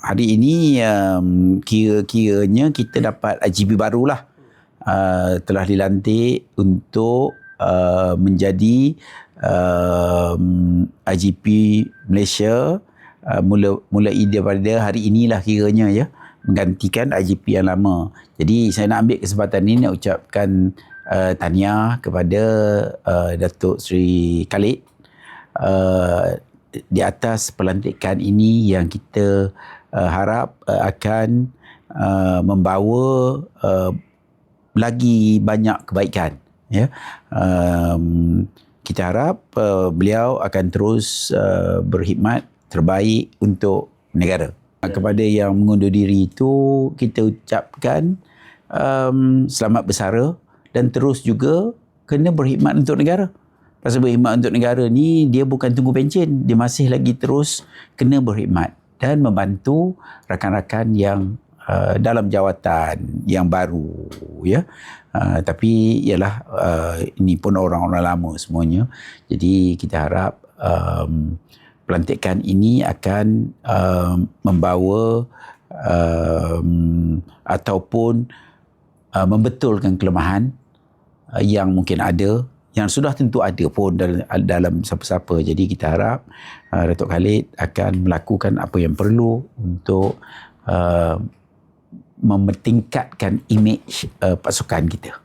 hari ini um, kira-kiranya kita dapat IGP barulah uh, telah dilantik untuk uh, menjadi um, IGP Malaysia uh, mula mulai daripada hari inilah kiranya ya menggantikan IGP yang lama. Jadi saya nak ambil kesempatan ini nak ucapkan uh, tahniah kepada uh, Datuk Seri Khalid uh, di atas pelantikan ini yang kita uh, harap uh, akan uh, membawa uh, lagi banyak kebaikan ya. Um, kita harap uh, beliau akan terus uh, berkhidmat terbaik untuk negara. Ya. kepada yang mengundur diri itu kita ucapkan um, selamat bersara dan terus juga kena berkhidmat untuk negara. Pasal berkhidmat untuk negara ni dia bukan tunggu pencen dia masih lagi terus kena berkhidmat dan membantu rakan-rakan yang uh, dalam jawatan yang baru ya. Uh, tapi ialah uh, ini pun orang-orang lama semuanya. Jadi kita harap um, pelantikan ini akan um, membawa um, ataupun uh, membetulkan kelemahan uh, yang mungkin ada yang sudah tentu ada pun dalam, dalam siapa-siapa. Jadi kita harap uh, Datuk Khalid akan melakukan apa yang perlu untuk uh, mementingkatkan imej uh, pasukan kita.